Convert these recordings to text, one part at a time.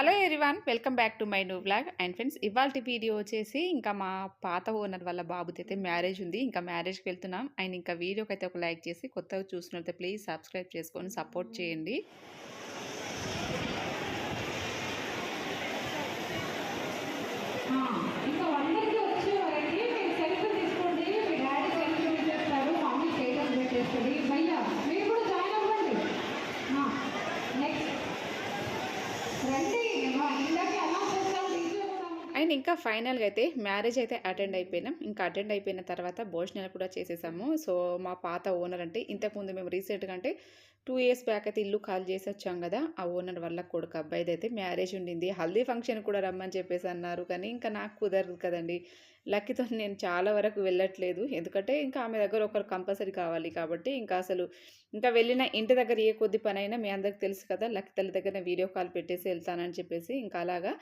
Hello everyone welcome back to my new blog and friends ఇవాళ video వచ్చేసి ఇంకా మా పాత ఓనర్ వాళ్ళ బాబుది అయితే మ్యారేజ్ ఉంది ఇంకా మ్యారేజ్కి వెళ్తున్నాం. అండ్ ఇంకా వీడియోకి అయితే ఒక లైక్ చేసి కొత్తగా చూసినట్లయితే ప్లీజ్ సబ్స్క్రైబ్ చేసుకొని సపోర్ట్ చేయండి. అండ్ ఇంకా ఫైనల్గా అయితే మ్యారేజ్ అయితే అటెండ్ అయిపోయినాం. ఇంకా అటెండ్ అయిపోయిన తర్వాత భోజనాలు కూడా చేసేసాము. సో మా పాత ఓనర్ అంటే ఇంతకుముందు మేము రీసెంట్గా అంటే టూ ఇయర్స్ బ్యాక్ అయితే ఇల్లు కాల్ చేసి వచ్చాం కదా ఆ ఓనర్ వల్ల కొడుకు అబ్బాయిది అయితే మ్యారేజ్ ఉండింది. హల్దీ ఫంక్షన్ కూడా రమ్మని చెప్పేసి అన్నారు కానీ ఇంకా నాకు కుదరదు కదండి. లక్కీతో నేను చాలా వరకు వెళ్ళట్లేదు. ఎందుకంటే ఇంకా ఆమె దగ్గర ఒకరు కంపల్సరీ కావాలి కాబట్టి ఇంకా అసలు ఇంకా వెళ్ళిన ఇంటి దగ్గర ఏ కొద్ది పని అయినా మీ అందరికి తెలుసు కదా లక్కి తల్లి దగ్గర వీడియో కాల్ పెట్టేసి వెళ్తానని చెప్పేసి ఇంకా అలాగా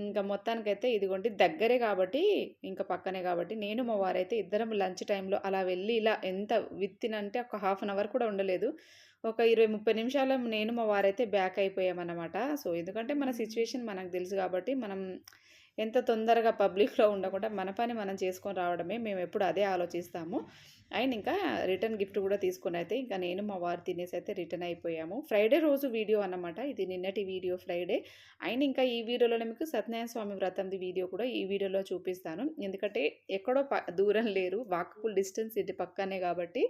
ఇంకా మొత్తానికైతే ఇదిగోండి దగ్గరే కాబట్టి ఇంకా పక్కనే కాబట్టి నేను మా వారైతే ఇద్దరం లంచ్ టైంలో అలా వెళ్ళి ఇలా ఎంత విత్తినంటే ఒక హాఫ్ అన్ అవర్ కూడా ఉండలేదు. ఒక ఇరవై ముప్పై నిమిషాలు నేను మా వారైతే బ్యాక్ అయిపోయామన్నమాట. సో ఎందుకంటే మన సిచ్యువేషన్ మనకు తెలుసు కాబట్టి మనం ఎంత తొందరగా పబ్లిక్లో ఉండకుండా మన పని మనం చేసుకొని రావడమే మేము ఎప్పుడు అదే ఆలోచిస్తాము. అండ్ ఇంకా రిటర్న్ గిఫ్ట్ కూడా తీసుకొని అయితే ఇంకా నేను మా వారు తినేసి అయితే రిటర్న్ అయిపోయాము. ఫ్రైడే రోజు వీడియో అన్నమాట. ఇది నిన్నటి వీడియో ఫ్రైడే. అండ్ ఇంకా ఈ వీడియోలోనే మీకు సత్యనారాయణ స్వామి వ్రతంది వీడియో కూడా ఈ వీడియోలో చూపిస్తాను. ఎందుకంటే ఎక్కడో దూరం లేరు. వాకబుల్ డిస్టెన్స్ ఇంటి పక్కనే కాబట్టి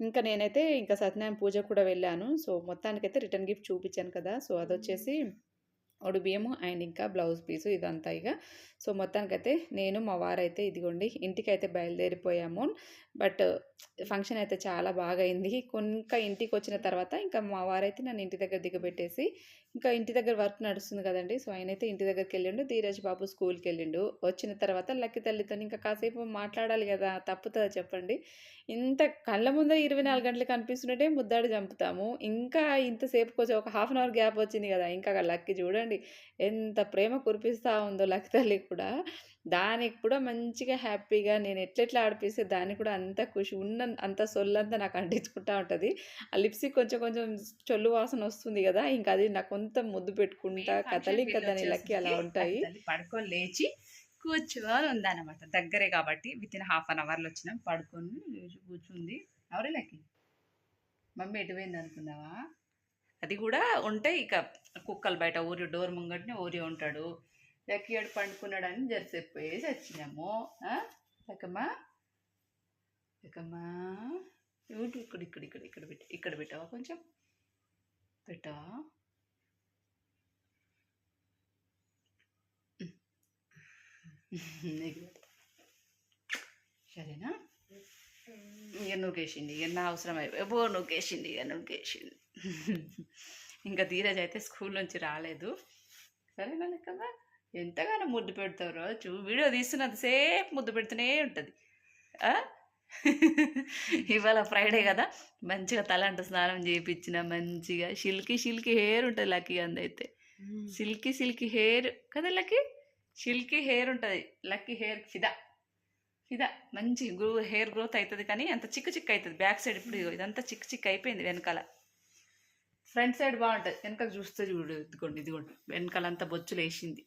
ఇంకా నేనైతే ఇంకా సత్యనారాయణ పూజ కూడా వెళ్ళాను. సో మొత్తానికైతే రిటర్న్ గిఫ్ట్ చూపించాను కదా! సో అదొచ్చేసి ఒడి బియ్యము అండ్ ఇంకా బ్లౌజ్ పీసు ఇదంతా ఇక సో మొత్తానికైతే నేను మా వారైతే ఇదిగోండి ఇంటికి అయితే బయలుదేరిపోయాము. బట్ ఫంక్షన్ అయితే చాలా బాగా అయింది ఇంకా ఇంటికి వచ్చిన తర్వాత ఇంకా మా వారైతే నన్ను ఇంటి దగ్గర దిగబెట్టేసి ఇంకా ఇంటి దగ్గర వర్క్ నడుస్తుంది కదండి సో ఆయన అయితే ఇంటి దగ్గరికి వెళ్ళిండు ధీరజ్ బాబు స్కూల్కి వెళ్ళిండు వచ్చిన తర్వాత లక్కి తల్లితో ఇంకా కాసేపు మాట్లాడాలి కదా తప్పుతుందా చెప్పండి. ఇంత కళ్ళ ముందర ఇరవై నాలుగు గంటలు కనిపిస్తుంటే ముద్దాడు చంపుతాము. ఇంకా ఇంతసేపు కొంచెం ఒక హాఫ్ అన్ అవర్ గ్యాప్ వచ్చింది కదా ఇంకా లక్కి చూడండి ఎంత ప్రేమ కురిపిస్తూ ఉందో లక్కి తల్లి కూడా. దానికి కూడా మంచిగా హ్యాపీగా నేను ఎట్లెట్లా ఆడిపిస్తే దానికి కూడా అంత ఖుషి ఉన్న అంత సొల్లంతా నాకు అంటించుకుంటా ఉంటుంది. ఆ లిప్స్టిక్ కొంచెం కొంచెం చొల్లు వాసన వస్తుంది కదా ఇంకా అది నాకు కొంత ముద్దు పెట్టుకుంటా కథలు ఇంకా దాని లక్కి అలా ఉంటాయి. పడుకొని లేచి కూర్చొని ఉందన్నమాట. దగ్గరే కాబట్టి విత్ ఇన్ హాఫ్ అన్ అవర్లో వచ్చినాం. పడుకొని లేచి కూర్చుంది. ఎవరే లక్కి? మమ్మీ ఎటు పోయింది అనుకున్నావా అది కూడా ఉంటే ఇక. కుక్కలు బయట ఊరి డోర్ ముంగట్నే ఊరి ఉంటాడు. లక్కి ఏడు పండుకున్నాడని జరిసేపు పోయేసి వచ్చినాము. ఆ? లక్కమ్మా? ఇటు ఇక్కడ ఇక్కడ ఇక్కడ ఇక్కడ పెట్ట ఇక్కడ పెట్టావా కొంచెం? పెట్టావా సరేనా? ఇక నూకేసింది ఇక నా అవసరం అయిపోయి బో నూకేసింది ఇక నూకేసింది. ఇంకా ధీరజ్ అయితే స్కూల్ నుంచి రాలేదు. సరేనా లెక్కమ్మా? ఎంతగానో ముద్దు పెడతారో చూ వీడియో తీస్తున్నంతసేపు ముద్దు పెడుతూనే ఉంటుంది. ఇవాళ ఫ్రైడే కదా. మంచిగా తలంట స్నానం చేయించిన మంచిగా షిల్కీ షిల్కీ హెయిర్ ఉంటుంది లక్కీ అందైతే. సిల్కీ సిల్కీ హెయిర్ కదా లక్కీ? సిల్కీ హెయిర్ ఉంటుంది. లక్కీ హెయిర్ ఫిదా. ఫిదా. మంచి గ్రో హెయిర్ గ్రోత్ అవుతుంది కానీ అంత చిక్కు చిక్కు అవుతుంది బ్యాక్ సైడ్ ఇప్పుడు ఇదంతా చిక్కు చిక్కు అయిపోయింది వెనకాల. ఫ్రంట్ సైడ్ బాగుంటుంది. వెనకాల చూస్తే చూడు ఇదిగోండి ఇదిగోండి. వెనకాల అంతా బొచ్చులు వేసింది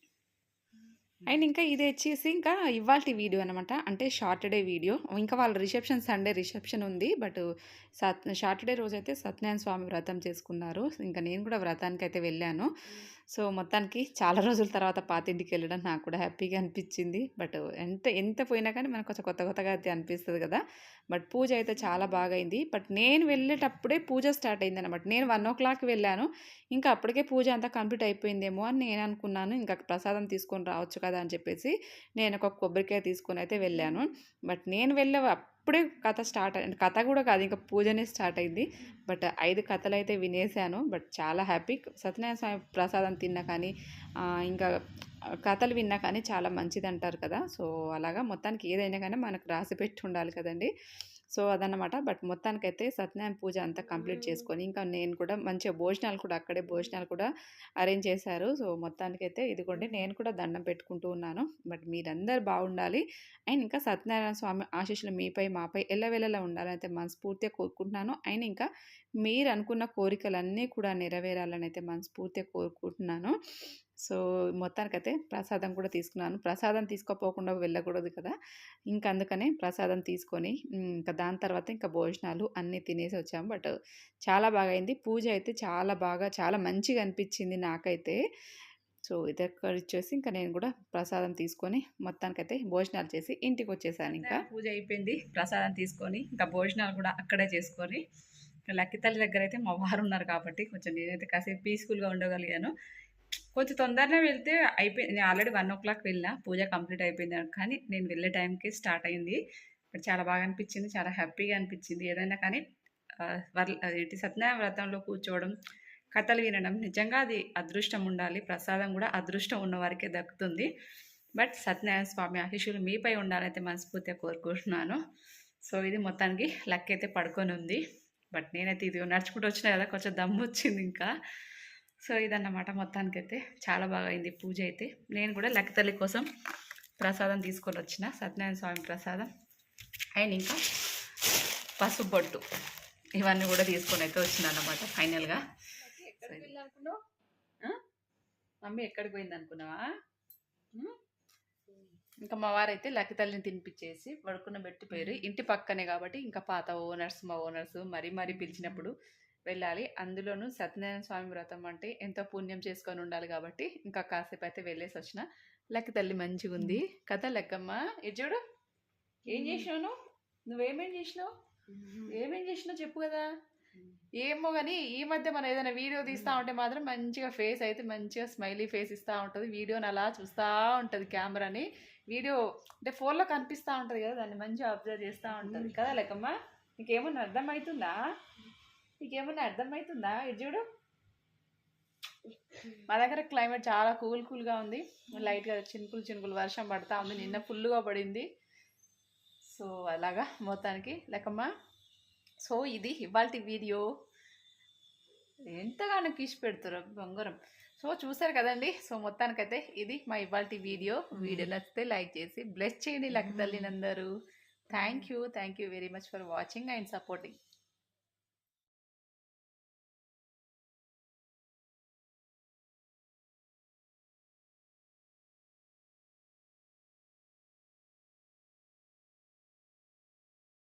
అండ్ ఇంకా ఇది వచ్చేసి ఇంకా ఇవాళ వీడియో అనమాట అంటే సాటర్డే వీడియో. ఇంకా వాళ్ళ రిసెప్షన్ సండే రిసెప్షన్ ఉంది. బట్ సత్ సాటర్డే రోజు అయితే సత్యనారాయణ స్వామి వ్రతం చేసుకున్నారు. ఇంకా నేను కూడా వ్రతానికి అయితే వెళ్ళాను సో మొత్తానికి చాలా రోజుల తర్వాత పాతింటికి వెళ్ళడం నాకు కూడా హ్యాపీగా అనిపించింది. బట్ ఎంత ఎంత పోయినా కానీ మనకు కొంచెం కొత్త కొత్తగా అయితే అనిపిస్తుంది కదా! బట్ పూజ అయితే చాలా బాగా అయింది బట్ నేను వెళ్ళేటప్పుడే పూజ స్టార్ట్ అయింది అనమాట నేను వన్ ఓ క్లాక్ వెళ్ళాను. ఇంకా అప్పటికే పూజ అంతా కంప్లీట్ అయిపోయిందేమో అని నేను అనుకున్నాను. ఇంకా ప్రసాదం తీసుకొని రావచ్చు కదా! అని చెప్పేసి నేను ఒక కొబ్బరికాయ తీసుకొని అయితే వెళ్ళాను. బట్ నేను వెళ్ళే అప్పుడే కథ స్టార్ట్ అయింది కథ కూడా కాదు ఇంకా పూజనే స్టార్ట్ అయింది. బట్ ఐదు కథలు అయితే వినేసాను. బట్ చాలా హ్యాపీ. సత్యనారాయణ స్వామి ప్రసాదం తిన్నా కానీ ఇంకా కథలు విన్నా కానీ చాలా మంచిది అంటారు కదా. సో అలాగా మొత్తానికి ఏదైనా కానీ మనకు రాసి పెట్టి ఉండాలి కదండి. సో అదన్నమాట. బట్ మొత్తానికైతే సత్యనారాయణ పూజ అంతా కంప్లీట్ చేసుకొని ఇంకా నేను కూడా మంచిగా భోజనాలు కూడా అక్కడే భోజనాలు కూడా అరేంజ్ చేశారు. సో మొత్తానికైతే ఇదిగోండి నేను కూడా దండం పెట్టుకుంటూ ఉన్నాను. బట్ మీరందరూ బాగుండాలి. అండ్ ఇంకా సత్యనారాయణ స్వామి ఆశీస్సులు మీపై మాపై ఎల్లవెల్లలా ఉండాలని అయితే మనస్ఫూర్తిగా కోరుకుంటున్నాను. అండ్ ఇంకా మీరు అనుకున్న కోరికలన్నీ కూడా నెరవేరాలని అయితే మనస్ఫూర్తిగా కోరుకుంటున్నాను. సో మొత్తానికైతే ప్రసాదం కూడా తీసుకున్నాను. ప్రసాదం తీసుకోపోకుండా వెళ్ళకూడదు కదా! ఇంకా అందుకనే ప్రసాదం తీసుకొని ఇంకా దాని తర్వాత ఇంకా భోజనాలు అన్నీ తినేసి వచ్చాము బట్ చాలా బాగా అయింది. పూజ అయితే చాలా బాగా చాలా మంచిగా అనిపించింది నాకైతే. సో ఇది అక్కడ ఇచ్చేసి ఇంకా నేను కూడా ప్రసాదం తీసుకొని మొత్తానికైతే భోజనాలు చేసి ఇంటికి వచ్చేసాను ఇంకా. పూజ అయిపోయింది. ప్రసాదం తీసుకొని ఇంకా భోజనాలు కూడా అక్కడే చేసుకొని లక్కీ తల్లి దగ్గర అయితే మా వారు ఉన్నారు కాబట్టి కొంచెం నేనైతే కాసేపు పీస్ఫుల్గా ఉండగలిగాను. కొంచెం తొందరగా వెళ్తే అయిపోయింది నేను ఆల్రెడీ వన్ ఓ క్లాక్ వెళ్ళిన పూజ కంప్లీట్ అయిపోయింది కానీ నేను వెళ్ళే టైంకి స్టార్ట్ అయింది. ఇక్కడ చాలా బాగా అనిపించింది చాలా హ్యాపీగా అనిపించింది. ఏదైనా కానీ ఆ, వర్ ఏంటి సత్యనారాయణ వ్రతంలో కూర్చోవడం కథలు వినడం నిజంగా అది అదృష్టం ఉండాలి ప్రసాదం కూడా అదృష్టం ఉన్న వారికే దక్కుతుంది. బట్ సత్యనారాయణ స్వామి ఆశీస్సులు మీపై ఉండాలైతే మనస్ఫూర్తిగా కోరుకుంటున్నాను. సో ఇది మొత్తానికి లక్ అయితే పడుకొని ఉంది. బట్ నేనైతే ఇది నడుచుకుంటూ వచ్చినా కదా కొంచెం దమ్ము వచ్చింది ఇంకా. సో ఇదన్నమాట మొత్తానికైతే. చాలా బాగా అయింది పూజ అయితే. నేను కూడా లక్క తల్లి కోసం ప్రసాదం తీసుకొని వచ్చిన. సత్యనారాయణ స్వామి ప్రసాదం. అండ్ ఇంకా పసుపు బొట్టు. ఇవన్నీ కూడా తీసుకొని అయితే వచ్చిన అన్నమాట ఫైనల్గా. మమ్మీ ఎక్కడికి పోయింది అనుకున్నావా? ఇంకా మా వారైతే లక్కి తల్లిని తినిపించేసి పడుకున్న పెట్టిపోయారు ఇంటి పక్కనే కాబట్టి ఇంకా పాత ఓనర్స్ మా ఓనర్స్ మరీ మరీ పిలిచినప్పుడు వెళ్ళాలి. అందులోనూ సత్యనారాయణ స్వామి వ్రతం అంటే ఎంతో పుణ్యం చేసుకొని ఉండాలి కాబట్టి ఇంకా కాసేపు అయితే వెళ్ళేసి వచ్చిన. లక్కి తల్లి మంచిగా ఉంది కదా లెక్కమ్మ. ఇది చూడు. ఏం చేసినావు నువ్వు? నువ్వేమేం చేసినావు? ఏమేం చేసినావు చెప్పు కదా. ఏమో కానీ ఈ మధ్య మనం ఏదైనా వీడియో తీస్తూ ఉంటే మాత్రం మంచిగా ఫేస్ అయితే మంచిగా స్మైలీ ఫేస్ ఇస్తూ ఉంటుంది. వీడియోని అలా చూస్తూ ఉంటుంది కెమెరాని. వీడియో అంటే ఫోన్లో కనిపిస్తూ ఉంటుంది కదా దాన్ని మంచిగా అబ్జర్వ్ చేస్తూ ఉంటుంది. కదా లెక్కమ్మ. నీకేమన్నా అర్థమవుతుందా నీకేమన్నా అర్థమవుతుందా ఇది చూడు. మా దగ్గర క్లైమేట్ చాలా కూల్ కూల్గా ఉంది. లైట్గా చినుకులు చినుకులు వర్షం పడతా ఉంది. నిన్న ఫుల్గా పడింది. సో అలాగా మొత్తానికి. లెక్కమ్మ సో ఇది ఇవాళ వీడియో. ఎంతగానో కిష్ పెడుతున్నారు బంగారం. సో చూసారు కదండి? సో మొత్తానికైతే ఇది మా ఇవాళ వీడియో. వీడియో నచ్చితే లైక్ చేసి బ్లెస్ చేయండి లక్ తల్లినందరూ. Thank you thank you very much for watching and supporting